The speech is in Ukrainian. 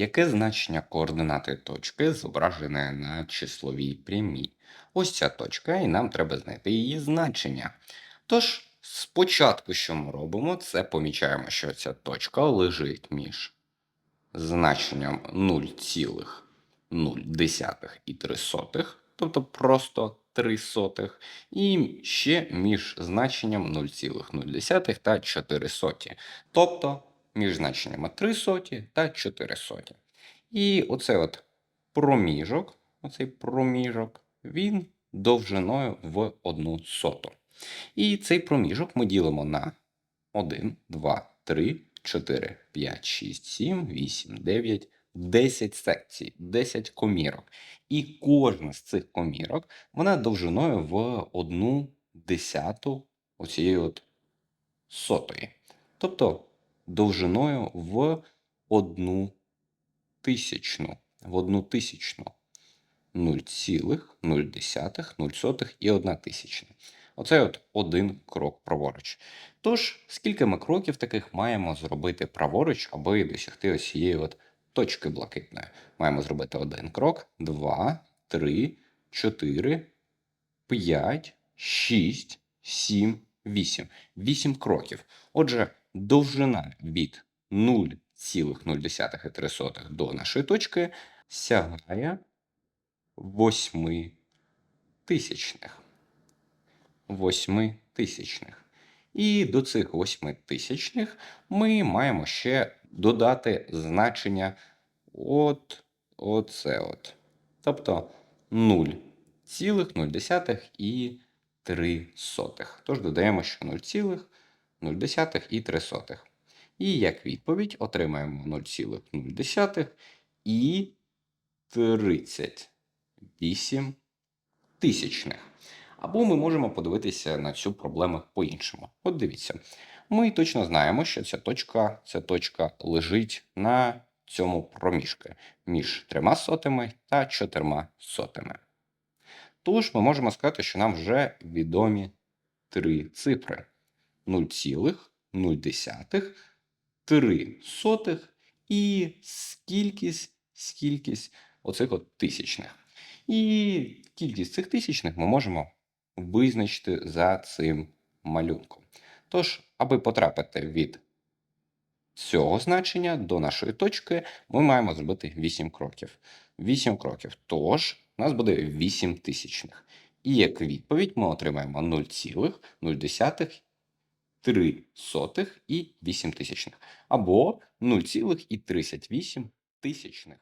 Яке значення координати точки зображене на числовій прямій? Ось ця точка, і нам треба знайти її значення. Тож, спочатку, що ми робимо, це помічаємо, що ця точка лежить між значенням 0,0 і 3 сотих, тобто просто 3 сотих, і ще між значенням 0,0 та 4 соті, тобто між значеннями 3 соті та 4 соті. І оцей от проміжок, оцей проміжок, він довжиною в одну соту. І цей проміжок ми ділимо на 1, 2, 3, 4, 5, 6, 7, 8, 9, 10 секцій, 10 комірок. І кожна з цих комірок, вона довжиною в одну десяту оцієї от сотої. Тобто довжиною в одну тисячну, в одну тисячну. 0,0, 0 і 1 тисячна. Оце от один крок праворуч. Тож, скільки ми кроків таких маємо зробити праворуч, аби досягти ось цієї от точки блакитної? Маємо зробити один крок, два, три, чотири, п'ять, шість, сім, вісім. Вісім кроків. Отже, довжина від 0,0 до нашої точки сягає 8 тисячних. 8 тисячних. І до цих 8 тисячних ми маємо ще додати значення от оце от. Тобто 0,0 і 3 сотих. Тож додаємо ще 0,0 і 3 сотих. І як відповідь отримаємо 0,0 і 38 тисячних. Або ми можемо подивитися на цю проблему по-іншому. От дивіться, ми точно знаємо, що ця точка, ця точка лежить на цьому проміжку між трьома сотими та чотирма сотими. Тож ми можемо сказати, що нам вже відомі три цифри: 0,0, 3 сотих і скількись, скількись оцих от тисячних. І кількість цих тисячних ми можемо визначити за цим малюнком. Тож, аби потрапити від цього значення до нашої точки, ми маємо зробити 8 кроків. 8 кроків. Тож, у нас буде 8 тисячних. І як відповідь ми отримаємо 0,0, 3 сотих і 8 тисячних. Або 0,38 тисячних.